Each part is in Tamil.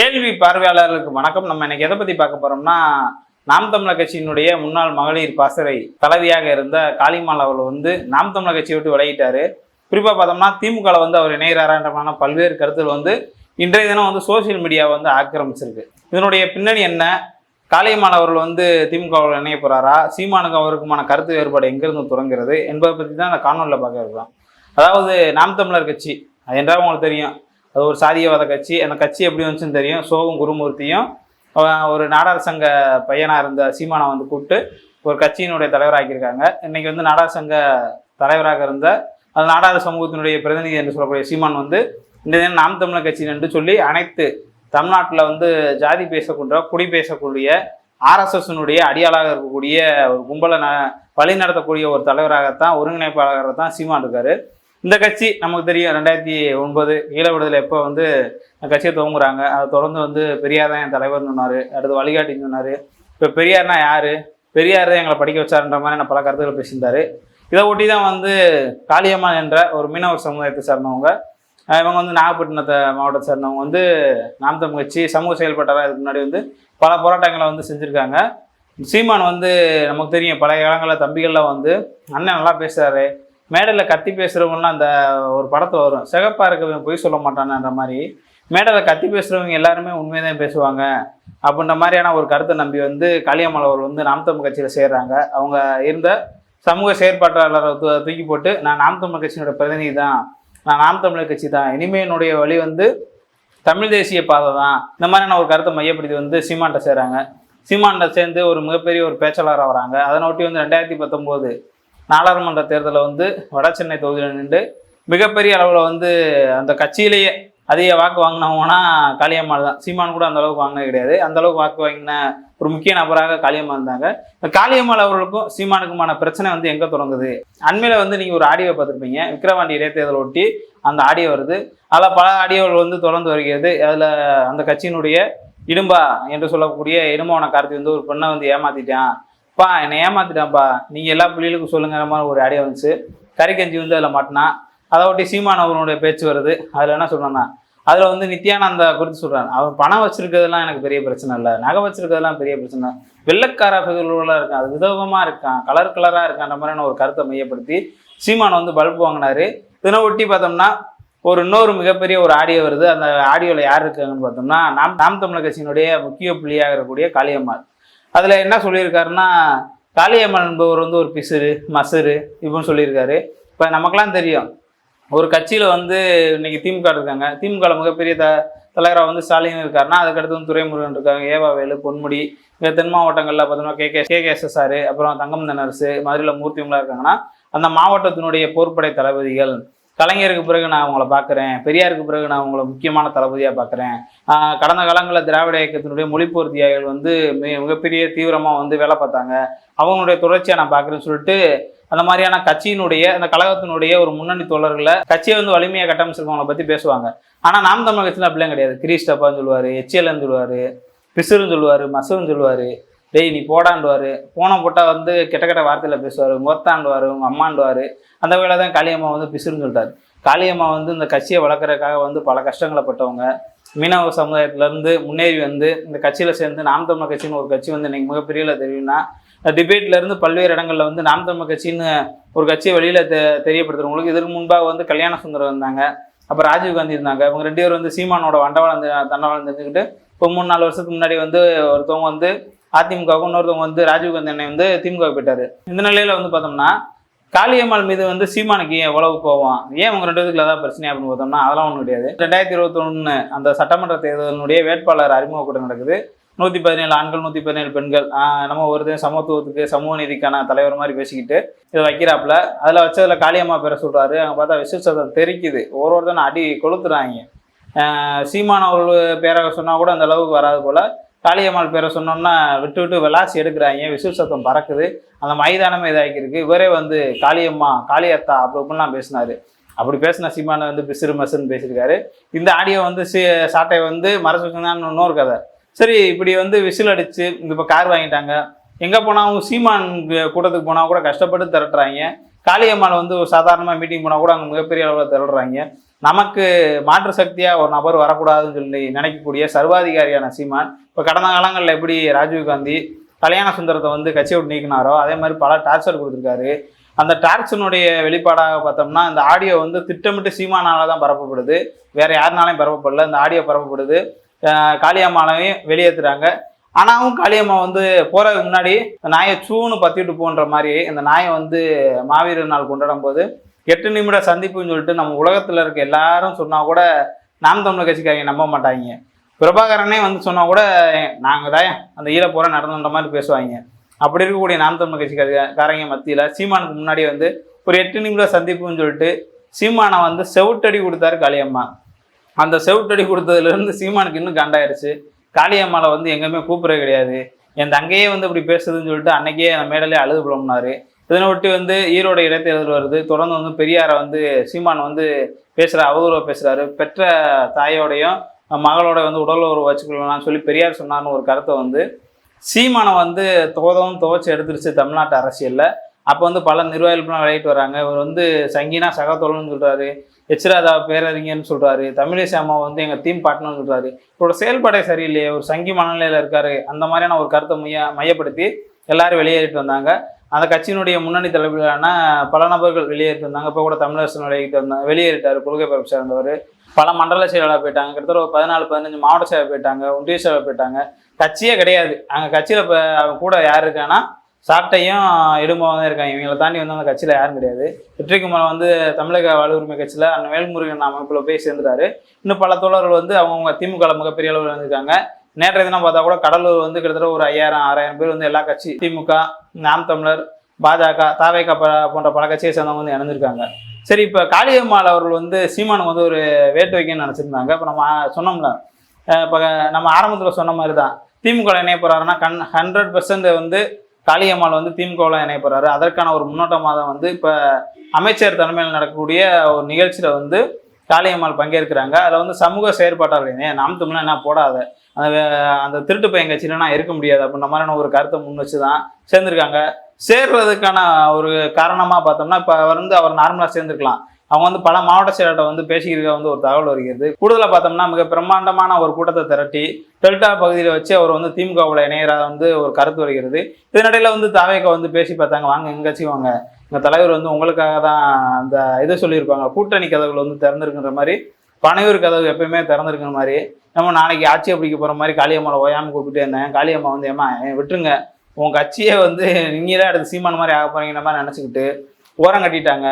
கேள்வி பார்வையாளர்களுக்கு வணக்கம். நம்ம இன்னைக்கு எதை பத்தி பார்க்க போறோம்னா நாம் தமிழர் கட்சியினுடைய முன்னாள் மகளிர் பாசறை தலைவியாக இருந்த காளிமால் அவர்கள் வந்து நாம் தமிழர் கட்சியை விட்டு விலகிட்டாரு குறிப்பா பார்த்தோம்னா திமுக வந்து அவர் இணைகிறாரன்றமான பல்வேறு கருத்துகள் வந்து இன்றைய தினம் வந்து சோசியல் மீடியா வந்து ஆக்கிரமிச்சிருக்கு. இதனுடைய பின்னணி என்ன? காளியம்மாள் அவர்கள் வந்து திமுக இணைய போறாரா? சீமானுக்கு அவருக்குமான கருத்து வேறுபாடு எங்கிருந்து தொடங்குகிறது? என்பதை பற்றி தான் அந்த காணொலியில் பார்க்க இருக்கலாம். அதாவது நாம் தமிழர் கட்சி அது என்றால் உங்களுக்கு தெரியும். அது ஒரு சாதியவாத கட்சி. அந்த கட்சி எப்படி வந்துச்சுன்னு தெரியும். சோகம் குருமூர்த்தியும் ஒரு நாடார் சங்க பையனாக இருந்த சீமானை வந்து கூப்பிட்டு ஒரு கட்சியினுடைய தலைவராக்கியிருக்காங்க. இன்னைக்கு வந்து நாடார் சங்க தலைவராக இருந்த அந்த நாடார் சமூகத்தினுடைய பிரதிநிதி என்று சொல்லக்கூடிய சீமான் வந்து இந்த தினம் நாம் தமிழர் கட்சி என்று சொல்லி அனைத்து தமிழ்நாட்டில் வந்து ஜாதி பேசக்கூடிய குடி பேசக்கூடிய ஆர்எஸ்எஸ்னுடைய அடியாளாக இருக்கக்கூடிய ஒரு கும்பலை ந வழி நடத்தக்கூடிய ஒரு தலைவராகத்தான் ஒருங்கிணைப்பாளராக தான் சீமான் இருக்காரு. இந்த கட்சி நமக்கு தெரியும் ரெண்டாயிரத்தி ஒன்பது ஈழ விடுதலை எப்போ வந்து கட்சியை துவங்குறாங்க. அதை தொடர்ந்து வந்து பெரியார் தான் என் தலைவர்னு சொன்னார். அடுத்து வழிகாட்டின்னு சொன்னார். இப்போ பெரியார்னா யார்? பெரியார் தான் எங்களை படிக்க வச்சாருன்ற மாதிரி நான் பல கருத்துக்கள் பேசியிருந்தார். இதை ஒட்டி தான் வந்து காளியம்மாள் என்ற ஒரு மீனவர் சமுதாயத்தை சார்ந்தவங்க இவங்க வந்து நாகப்பட்டினத்தை மாவட்டத்தை சேர்ந்தவங்க வந்து நாம் தமிழ் கட்சி சமூக செயல்பட்டாராக இதுக்கு முன்னாடி வந்து பல போராட்டங்களை வந்து செஞ்சுருக்காங்க. சீமான் வந்து நமக்கு தெரியும் பழைய காலங்களில் தம்பிகள்லாம் வந்து அண்ணன் நல்லா பேசுகிறாரு மேடையில் கத்தி பேசுகிறவங்கலாம் அந்த ஒரு படத்தில் வரும். சிகப்பாக இருக்கிறவங்க பொய் சொல்ல மாட்டானன்ற மாதிரி. மேடையில் கத்தி பேசுகிறவங்க எல்லாருமே உண்மையை தான் பேசுவாங்க. அப்படின்ற மாதிரியான ஒரு கருத்தை நம்பி வந்து காளியம்மாள் அவர் வந்து நாம் தமிழ் கட்சியில் சேர்றாங்க. அவங்க இருந்த சமூக செயற்பாட்டாளரை தூ- தூக்கி போட்டு நான் நாம் தமிழ் கட்சியினோட பிரதிநிதி தான் நான் நாம் தமிழர் கட்சி தான் இனிமே என்னுடைய வழி வந்து தமிழ் தேசிய பாதை தான் இந்த மாதிரியான ஒரு கருத்தை மையப்படுத்தி வந்து சீமான்ட்ட சேர்றாங்க. சீமான்ட்ட சேர்ந்து ஒரு மிகப்பெரிய ஒரு பேச்சாளராக வராங்க அதனை ஒட்டி வந்து ரெண்டாயிரத்தி பத்தொம்போது நாடாளுமன்ற தேர்தலில் வந்து வட சென்னை தொகுதியில் நின்று மிகப்பெரிய அளவில் வந்து அந்த கட்சியிலேயே அதிக வாக்கு வாங்கினவங்கன்னா காளியம்மாள் தான். சீமான் கூட அந்த அளவுக்கு வாங்கினது கிடையாது. அந்த அளவுக்கு வாக்கு வாங்கின ஒரு முக்கிய நபராக காளியம்மாள் இருந்தாங்க. இந்த காளியம்மாள் அவர்களுக்கும் சீமானுக்குமான பிரச்சனை வந்து எங்கே தொடங்குது? அண்மையில் வந்து நீங்கள் ஒரு ஆடியோ பார்த்துருப்பீங்க. விக்கிரவாண்டி இடைத்தேர்தல் ஒட்டி அந்த ஆடியோ வருது. அதில் பல ஆடியோகள் வந்து தொடர்ந்து வருகிறது. அதில் அந்த கட்சியினுடைய இடும்பா என்று சொல்லக்கூடிய இடும்பவன கார்த்தி வந்து ஒரு பெண்ணை வந்து ஏமாத்திட்டான். பா என்னை ஏமாத்திட்டேன்ப்பா. நீங்கள் எல்லா பிள்ளைகளுக்கும் சொல்லுங்கிற மாதிரி ஒரு ஆடியோ வந்துச்சு. கறிக்கஞ்சி வந்து அதில் மாட்டினா அதை ஒட்டி சீமான் அவனுடைய பேச்சு வருது. அதில் என்ன சொல்கிறேன்னா அதில் வந்து நித்யானந்தா குறித்து சொல்கிறான் அவன் பணம் வச்சிருக்கிறதுலாம் எனக்கு பெரிய பிரச்சனை இல்லை. நகை வச்சிருக்கிறதுலாம் பெரிய பிரச்சனை வெள்ளக்கார பிகழ்வுலாம் இருக்கான். அது விதவமாக இருக்கான். கலர் கலராக இருக்கான்ற மாதிரியான ஒரு கருத்தை மையப்படுத்தி சீமான் வந்து பல்பு வாங்கினாரு. இதனை ஒட்டி பார்த்தோம்னா ஒரு இன்னொரு மிகப்பெரிய ஒரு ஆடியோ வருது. அந்த ஆடியோவில் யார் இருக்காங்கன்னு பார்த்தோம்னா நாம் நாம் தமிழர் கட்சியினுடைய முக்கிய புள்ளியாக இருக்கக்கூடிய காளியம்மாள். அதில் என்ன சொல்லியிருக்காருன்னா காளியம்மன் என்பவர் வந்து ஒரு பிசுறு மசுறு இப்படின்னு சொல்லியிருக்காரு. இப்போ நமக்கெல்லாம் தெரியும் ஒரு கட்சியில் வந்து இன்னைக்கு திமுக இருக்காங்க. திமுக மிகப்பெரிய த தலைவராக வந்து ஸ்டாலின் இருக்காருன்னா அதுக்கடுத்து வந்து துரைமுருகன் இருக்காங்க. ஏவாவேலு பொன்முடி இங்கே தென் மாவட்டங்களில் பார்த்தோம்னா K K K K SSR அப்புறம் தங்கம் தனரசு மதுரையில் மூர்த்திங்களா இருக்காங்கன்னா அந்த மாவட்டத்தினுடைய போர்ப்படை தளபதிகள் கலைஞருக்கு பிறகு நான் அவங்கள பார்க்குறேன். பெரியாருக்கு பிறகு நான் அவங்கள முக்கியமான தளபதியாக பார்க்குறேன். கடந்த காலங்களில் திராவிட இயக்கத்தினுடைய மொழிப்போர் தியாகிகள் வந்து மிக மிகப்பெரிய தீவிரமாக வந்து வேலை பார்த்தாங்க. அவங்களுடைய தொடர்ச்சியாக நான் பார்க்குறேன்னு சொல்லிட்டு அந்த மாதிரியான கட்சியினுடைய அந்த கழகத்தினுடைய ஒரு முன்னணி தோழர்களை கட்சியை வந்து வலிமையாக கட்டமைச்சிருக்கவங்கள பற்றி பேசுவாங்க. ஆனால் நாம் தமிழ் கட்சியில் அப்படிலாம் கிடையாது. கிரீஸ்டப்பான்னு சொல்லுவார் எச்சிஎல்னு சொல்லுவார் பிசுருன்னு சொல்லுவார் மசுன்னு சொல்லுவார். டேய் நீ போடாண்டுவார் போன போட்டால் வந்து கெட்ட கெட்ட வார்த்தையில் பேசுவார். மொத்தாண்டுவார் உங்கள் அம்மாண்டுவார் அந்த வேலை தான் காளியம்மா வந்து பிசுருன்னு சொல்லிட்டார். காளியம்மா வந்து இந்த கட்சியை வளர்க்குறதுக்காக வந்து பல கஷ்டங்களை பட்டவங்க. மீனவ சமுதாயத்திலேருந்து முன்னேறி வந்து இந்த கட்சியில் சேர்ந்து நாம் தமிழ் கட்சின்னு ஒரு கட்சி வந்து இன்றைக்கி மிகப்பெரிய தெரியும்னா டிபேட்லேருந்து பல்வேறு இடங்களில் வந்து நாம் தமிழ் கட்சின்னு ஒரு கட்சியை வெளியில் தெ தெரியப்படுத்துகிறவங்களுக்கு இதற்கு முன்பாக வந்து கல்யாண சுந்தரம் இருந்தாங்க. அப்போ ராஜீவ் காந்தி இருந்தாங்க. இவங்க ரெண்டு பேரும் வந்து சீமானோட வண்டவாளம் தண்டவாளம் தெரிஞ்சுக்கிட்டு இப்போ மூணு நாலு வருஷத்துக்கு முன்னாடி வந்து ஒருத்தவங்க வந்து அதிமுகவுக்கும் இன்னொருத்தவங்க வந்து ராஜீவ் காந்தி அண்ணன் வந்து திமுக போயிட்டாரு. இந்த நிலையில வந்து பார்த்தோம்னா காளியம்மாள் மீது வந்து சீமானுக்கு ஏன் எவ்வளவு கோவம் ஏன் அவங்க ரெண்டு பேருக்குள்ள ஏதாவது பிரச்சனை அப்படின்னு பார்த்தோம்னா அதெல்லாம் ஒன்றும் கிடையாது. ரெண்டாயிரத்தி இருபத்தொன்னு அந்த சட்டமன்ற தேர்தலினுடைய வேட்பாளர் அறிமுக கூட்டம் நடக்குது. நூற்றி பதினேழு ஆண்கள் நூற்றி பதினேழு பெண்கள் நம்ம ஒருத்தன் சமத்துவத்துக்கு சமூக நீதிக்கான தலைவர் மாதிரி பேசிக்கிட்டு இதை வைக்கிறாப்புல. அதில் வச்சதுல காளியம்மா பேர சொல்றாரு. அங்கே பார்த்தா விசேஷத்தை தெரிக்குது. ஒரு ஒருத்தனை அடி கொளுத்துறாங்க. சீமான சீமான் அவர்கள் பேராக சொன்னா கூட அந்த அளவுக்கு வராது போல. காளியம்மாள் பேரை சொன்னோம்னா விட்டு விட்டு விளாசி எடுக்கிறாங்க. விசில் சத்தம் பறக்குது? அந்த மைதானமே இதாகிருக்கு இவரே வந்து காளியம்மா காளியத்தா அப்படி இப்படிலாம் பேசினாரு. அப்படி பேசின சீமான வந்து பிசிறு மசுன்னு பேசியிருக்காரு. இந்த ஆடியோ வந்து சி சாட்டை வந்து மறைச்சு இன்னொரு கதை. சரி இப்படி வந்து விசில் அடித்து இப்போ கார் வாங்கிட்டாங்க. எங்கே போனாலும் சீமான் கூட்டத்துக்கு போனால் கூட கஷ்டப்பட்டு திரட்டுறாங்க. காளியம்மாள் வந்து ஒரு சாதாரணமாக மீட்டிங் போனால் கூட அங்கே மிகப்பெரிய அளவில் திரட்டுறாங்க நமக்கு மாற்று சக்தியாக ஒரு நபர் வரக்கூடாதுன்னு சொல்லி நினைக்கக்கூடிய சர்வாதிகாரியான சீமான் இப்போ கடந்த காலங்களில் எப்படி ராஜீவ் காந்தி கல்யாண சுந்தரத்தை வந்து கட்சியை விட்டு நீக்கினாரோ அதே மாதிரி பல டார்ச்சர் கொடுத்துருக்காரு. அந்த டார்ச்சனுடைய வெளிப்பாடாக பார்த்தோம்னா இந்த ஆடியோ வந்து திட்டமிட்டு சீமானால தான் பரப்பப்படுது. வேற யாருனாலையும் பரப்பப்படல. இந்த ஆடியோ பரப்பப்படுது. அஹ் வெளியேற்றுறாங்க ஆனாவும் காளியம்மா வந்து போறதுக்கு முன்னாடி இந்த நாயை சூன்னு பத்திட்டு போன்ற மாதிரி இந்த நாயை வந்து மாவீரர் நாள் கொண்டாடும் போது எட்டு நிமிட சந்திப்புன்னு சொல்லிட்டு நம்ம உலகத்துல இருக்க எல்லாரும் சொன்னா கூட நாம் தமிழ் கட்சிக்காரங்க நம்ப மாட்டாங்க. பிரபாகரனே வந்து சொன்னா கூட நாங்கள் தான் அந்த ஈழப்போற நடந்துன்ற மாதிரி பேசுவாங்க. அப்படி இருக்கக்கூடிய நாம் தமிழர் கட்சிக்காரங்க மத்தியில் சீமானுக்கு முன்னாடி வந்து ஒரு எட்டு நிமிட சந்திப்புன்னு சொல்லிட்டு சீமானை வந்து செவுட்டடி கொடுத்தாரு காளியம்மா. அந்த செவுட்டடி கொடுத்ததுலேருந்து சீமானுக்கு இன்னும் கண்டாயிருச்சு. காளியம்மாவை வந்து எங்கேயுமே கூப்பிடுறது கிடையாது. என் தங்கையே வந்து இப்படி பேசுதுன்னு சொல்லிட்டு அன்னைக்கே அந்த மேடலே அழுது புலம்னாரு இதனை ஒட்டி வந்து ஈரோடு இடைத்தேர்தல் வருது. தொடர்ந்து வந்து பெரியாரை வந்து சீமான் வந்து பேசுகிற அவதூறாக பேசுகிறாரு பெற்ற தாயோடையும் மகளோட வந்து உடல் உறவு வச்சுக்கலாம்னு சொல்லி பெரியார் சொன்னார்னு ஒரு கருத்தை வந்து சீமானை வந்து தோதவும் துவச்சி எடுத்துருச்சு தமிழ்நாட்டு அரசியலில். அப்போ வந்து பல நிர்வாகிகள்லாம் விளையிட்டு வராங்க. இவர் வந்து சங்கீனா சகத்தோழன் சொல்கிறாரு எச்ராதா பேரறிஞர்னு சொல்கிறாரு தமிழிசை அம்மா வந்து எங்கள் தீம் பார்ட்னர்னு சொல்கிறாரு இவரோட செயல்பாடே சரியில்லையே. ஒரு சங்கி மனநிலையில் இருக்காரு. அந்த மாதிரியான ஒரு கருத்தை மைய மையப்படுத்தி எல்லாரும் வெளியேறிட்டு வந்தாங்க. அந்த கட்சியினுடைய முன்னணி தலைவர்களான பல நபர்கள் வெளியேறிட்டு வந்தாங்க. இப்போ கூட தமிழரசன் வெளியிட்டு வந்தாங்க வெளியேறிட்டார். கொள்கை பரப்பு சேர்ந்தவர். பல மண்டல செயலாளர் போயிட்டாங்க. கிட்டத்தட்ட ஒரு பதினாலு பதினஞ்சு மாவட்ட சேவை போயிட்டாங்க. ஒன்றிய சேவை போயிட்டாங்க. கட்சியே கிடையாது. அங்கே கட்சியில் இப்போ கூட யார் இருக்கான்னா சாட்டையும் இடும்பாவும் தான் இருக்காங்க. இவங்களை தாண்டி வந்து அந்த கட்சியில் யாரும் கிடையாது. வெற்றிக்குமார் வந்து தமிழக வாழ்வுரிமை கட்சியில் அந்த வேல்முருகன் அமைப்பில் போய் சேர்ந்துட்டாரு. இன்னும் பல தோழர்கள் வந்து அவங்கவுங்க திமுக மிகப்பெரிய அளவில் இருந்திருக்காங்க. நேற்றைய தினம் பார்த்தா கூட கடலூர் வந்து கிட்டத்தட்ட ஒரு ஐயாயிரம் ஆறாயிரம் பேர் வந்து எல்லா கட்சி திமுக நாம் தமிழர் பாஜக தாவேக போன்ற பல கட்சியை சேர்ந்தவங்க வந்து இணைஞ்சிருக்காங்க. சரி இப்போ காளியம்மாள் அவர்கள் வந்து சீமானுக்கு வந்து ஒரு வேட்டு வைக்கணும்னு நினச்சிருந்தாங்க. இப்போ நம்ம சொன்னோம்ல. இப்போ நம்ம ஆரம்பத்தில் சொன்ன மாதிரி தான் திமுக இணைய போகிறாருன்னா கண் ஹண்ட்ரட் பர்சன்ட் வந்து காளியம்மாள் வந்து திமுகவில் இணைய போறாரு அதற்கான ஒரு முன்னோட்டமாக தான் வந்து இப்போ அமைச்சர் தலைமையில் நடக்கக்கூடிய ஒரு நிகழ்ச்சியில் வந்து காளியம்மாள் பங்கேற்கிறாங்க. அதில் வந்து சமூக செயற்பாட்டாளர் நாம் தமிழ் என்ன போடாத. அந்த அந்த திருட்டு பையன் கட்சியில நான் இருக்க முடியாது அப்படின்ற மாதிரியான ஒரு கருத்தை முன் வச்சு தான் சேர்ந்திருக்காங்க. சேர்றதுக்கான ஒரு காரணமாக பார்த்தோம்னா இப்போ வந்து அவர் நார்மலாக சேர்ந்துருக்கலாம். அவங்க வந்து பல மாவட்ட செயலர்கிட்ட வந்து பேசிக்கிறத வந்து ஒரு தகவல் வருகிறது. கூடுதலாக பார்த்தோம்னா மிக பிரம்மாண்டமான ஒரு கூட்டத்தை திரட்டி டெல்டா பகுதியில் வச்சு அவர் வந்து திமுகவில் இணையராக வந்து ஒரு கருத்து வருகிறது. இதனிடையில் வந்து தாவேக்க வந்து பேசி பார்த்தாங்க வாங்க எங்க கட்சி வாங்க. எங்கள் தலைவர் வந்து உங்களுக்காக தான் அந்த இதை சொல்லியிருப்பாங்க. கூட்டணி கதவுகள் வந்து திறந்துருக்குன்ற மாதிரி பனையூர் கதவு எப்பயுமே திறந்துருக்குற மாதிரி நம்ம நாளைக்கு ஆட்சியை பிடிக்க போகிற மாதிரி காளியம்மாவை ஓயாமல் கூப்பிட்டு இருந்தேன். காளியம்மா வந்து ஏமா விட்டுருங்க. உன் கட்சியை வந்து நீங்களே எடுத்து சீமான் மாதிரி ஆக போறீங்கிற மாதிரி நினச்சிக்கிட்டு ஓரம் கட்டிட்டாங்க.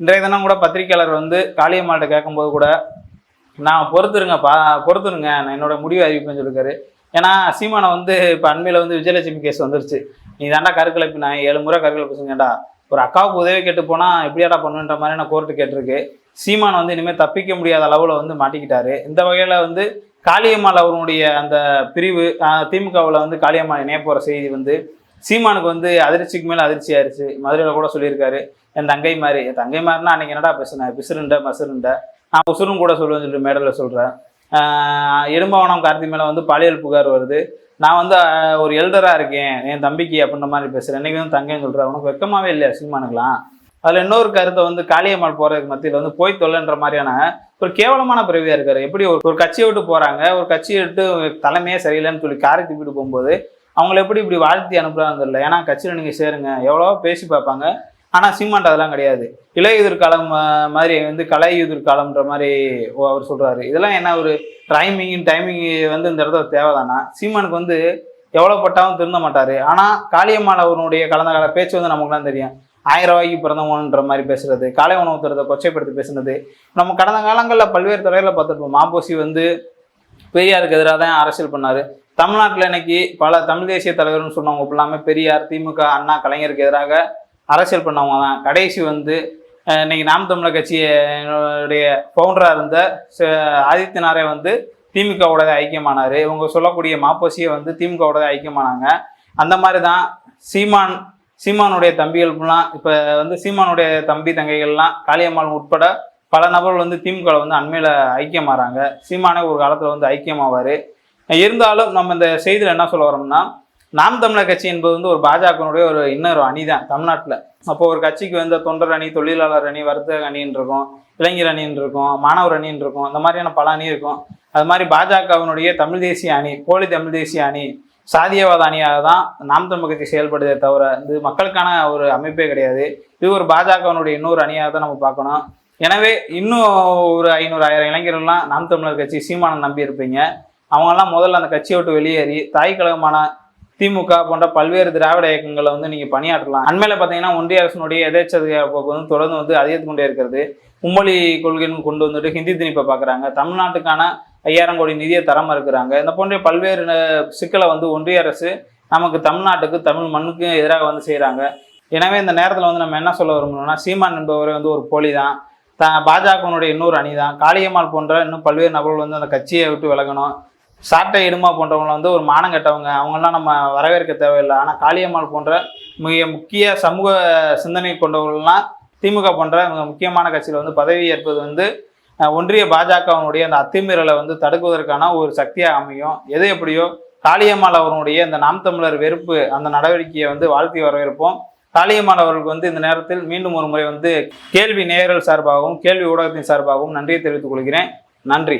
இன்றைய தினம் கூட பத்திரிக்கையாளர் வந்து காளியம்மாள்கிட்ட கேட்கும்போது கூட நான் பொறுத்துருங்க பா பொறுத்துருங்க. நான் என்னோட முடிவு அறிவிப்பேன்னு சொல்லியிருக்காரு ஏன்னா சீமானை வந்து இப்போ அண்மையில் வந்து விஜயலட்சுமி கேஸ் வந்துருச்சு. நீ தாண்டா கருக்கலைப்பு நான் ஏழு முறை கருக்கலைப்பு செஞ்சேன்டா. ஒரு அக்காவுக்கு உதவி கேட்டு போனால் எப்படியாடா பண்ணுன்ற மாதிரி நான் கோர்ட்டு கேட்டிருக்கு. சீமான் வந்து இனிமேல் தப்பிக்க முடியாத அளவில் வந்து மாட்டிக்கிட்டாரு. இந்த வகையில் வந்து காளியம்மாள் அவருடைய அந்த பிரிவு திமுகவில் வந்து காளியம்மாள் இணைய போகிற செய்தி வந்து சீமானுக்கு வந்து அதிர்ச்சிக்கு மேலே அதிர்ச்சி ஆயிருச்சு. மதுரையில் கூட சொல்லியிருக்காரு. என் தங்கை மாதிரி. என் தங்கை மாதிரினா அன்னைக்கு என்னடா பேசுனேன் பிசுருண்ட மசுருண்ட நான் உசுரும் கூட சொல்லுவேன்னு சொல்லிட்டு மேடலில் சொல்கிறேன் இடும்பவனம் கார்த்தி மேலே வந்து பாலியல் புகார் வருது. நான் வந்து ஒரு எல்டராக இருக்கேன். என் தம்பிக்கு அப்படின்ற மாதிரி பேசுகிறேன் இன்னைக்கு வந்து தங்கைன்னு சொல்கிறேன் உனக்கு வெக்கமாகவே இல்லையா சினிமானுக்கலாம் அதில் இன்னொரு கருத்தை வந்து காளியம்மாள் போகிறதுக்கு மத்தியில் வந்து போய் தொல்லைன்ற மாதிரியான ஒரு கேவலமான பிறவியாக இருக்கார். எப்படி ஒரு ஒரு கட்சியை விட்டு போகிறாங்க ஒரு கட்சியை விட்டு தலைமையே சரியில்லைன்னு சொல்லி காரை திப்பிட்டு போகும்போது அவங்கள எப்படி இப்படி வாழ்த்தி அனுப்புறாங்க தெரியல. ஏன்னா கட்சியில் நீங்கள் சேருங்க. எவ்வளோ பேசி பார்ப்பாங்க. ஆனால் சீமான்ட்ட அதெல்லாம் கிடையாது. இலையுதிர் காலம் மாதிரி வந்து கலையுதிர் காலம்ன்ற மாதிரி ஓ- அவர் சொல்கிறாரு இதெல்லாம் என்ன ஒரு டைமிங் டைமிங் வந்து இந்த இடத்துல தேவைதானா? சீமானுக்கு வந்து எவ்வளோ பட்டாலும் திருந்த மாட்டார். ஆனால் காளியம்மாள் அவருடைய கலந்த கால பேச்சு வந்து நமக்குலாம் தெரியும். ஆயிரம் ரூபாய்க்கு பிறந்தவன்ற மாதிரி பேசுறது காலை உணவு தரத்தை கொச்சைப்படுத்தி பேசுனது. நம்ம கடந்த காலங்களில் பல்வேறு தலைவர்களை பார்த்துருப்போம். மாபோசி வந்து பெரியாருக்கு எதிராக தான் அரசியல் பண்ணார். தமிழ்நாட்டில் இன்னைக்கு பல தமிழ் தேசிய தலைவர்னு சொன்னவங்க ஃபுல்லாமே பெரியார் திமுக அண்ணா கலைஞருக்கு எதிராக அரசியல் பண்ணவங்க தான். கடைசி வந்து இன்னைக்கு நாம் தமிழர் கட்சியுடைய பவுண்டராக இருந்த ச- ஆதித்யநாரே வந்து திமுகவோட ஐக்கியமானார். இவங்க சொல்லக்கூடிய மாப்போசியை வந்து திமுகவோட ஐக்கியமானாங்க. அந்த மாதிரி தான் சீமான் சீமானுடைய தம்பிகள்லாம் இப்போ வந்து சீமானுடைய தம்பி தங்கைகள்லாம் காளியம்மாள் உட்பட பல நபர்கள் வந்து திமுக வந்து அண்மையில் ஐக்கியமாகறாங்க சீமானே ஒரு காலத்தில் வந்து ஐக்கியமாவார். இருந்தாலும் நம்ம இந்த செய்தியில் என்ன சொல்ல வரோம்னா நாம் தமிழர் கட்சி என்பது வந்து ஒரு பாஜகனுடைய ஒரு இன்னொரு அணி தான் தமிழ்நாட்டில். அப்போ ஒரு கட்சிக்கு வந்து தொண்டர் அணி தொழிலாளர் அணி வர்த்தக அணின்னு இருக்கும் இளைஞர் அணின்னு இருக்கும் மாணவர் அணின்னு இருக்கும் இந்த மாதிரியான பல அணி இருக்கும். அது மாதிரி பாஜகவினுடைய தமிழ் தேசிய அணி போலி தமிழ் தேசிய அணி சாதியவாத அணியாக தான் நாம் தமிழ் கட்சி செயல்படுதே தவிர இது மக்களுக்கான ஒரு அமைப்பே கிடையாது. இது ஒரு பாஜகவினுடைய இன்னொரு அணியாக தான் நம்ம பார்க்கணும். எனவே இன்னும் ஒரு ஐநூறு ஆயிரம் இளைஞர்கள்லாம் நாம் தமிழர் கட்சி சீமானம் நம்பி இருப்பீங்க. அவங்கெல்லாம் முதல்ல அந்த கட்சியை விட்டு வெளியேறி தாய் கழகமான திமுக போன்ற பல்வேறு திராவிட இயக்கங்களை வந்து நீங்கள் பணியாற்றலாம். அண்மையில் பார்த்தீங்கன்னா ஒன்றிய அரசினுடைய எதேச்சதிகார போக்கு வந்து தொடர்ந்து வந்து அதிகரித்து கொண்டே இருக்கிறது. மும்மொழி கொள்கைன்னு கொண்டு வந்துட்டு ஹிந்தி திணிப்பை பார்க்குறாங்க. தமிழ்நாட்டுக்கான ஐயாயிரம் கோடி நிதியை தரமா இருக்கிறாங்க. இந்த போன்ற பல்வேறு சிக்கலை வந்து ஒன்றிய அரசு நமக்கு தமிழ்நாட்டுக்கு தமிழ் மண்ணுக்கு எதிராக வந்து செய்கிறாங்க எனவே இந்த நேரத்தில் வந்து நம்ம என்ன சொல்ல விரும்பணும்னா சீமான் என்பவர் வந்து ஒரு போலி தான் த பாஜகவினுடைய இன்னொரு அணி தான் காளியம்மாள் போன்ற இன்னும் பல்வேறு நபர்கள் வந்து அந்த கட்சியை விட்டு விலகணும். சாட்டை இடுமா போன்றவங்களை வந்து ஒரு மானம் கெட்டவங்க. அவங்களாம் நம்ம வரவேற்க தேவையில்லை. ஆனால் காளியம்மாள் போன்ற மிக முக்கிய சமூக சிந்தனை கொண்டவர்கள்லாம் திமுக போன்ற மிக முக்கியமான கட்சியில் வந்து பதவி ஏற்பது வந்து ஒன்றிய பாஜகவினுடைய அந்த அத்துமீறலை வந்து தடுக்குவதற்கான ஒரு சக்தியாக அமையும். எது எப்படியோ காளியம்மாள் அவர்களுடைய இந்த நாம் தமிழர் வெறுப்பு அந்த நடவடிக்கையை வந்து வாழ்த்தி வரவேற்போம். காளியம்மாள் அவர்களுக்கு வந்து இந்த நேரத்தில் மீண்டும் ஒரு முறை வந்து கேள்வி நேரல் சார்பாகவும் கேள்வி ஊடகத்தின் சார்பாகவும் நன்றியை தெரிவித்துக் கொள்கிறேன். நன்றி.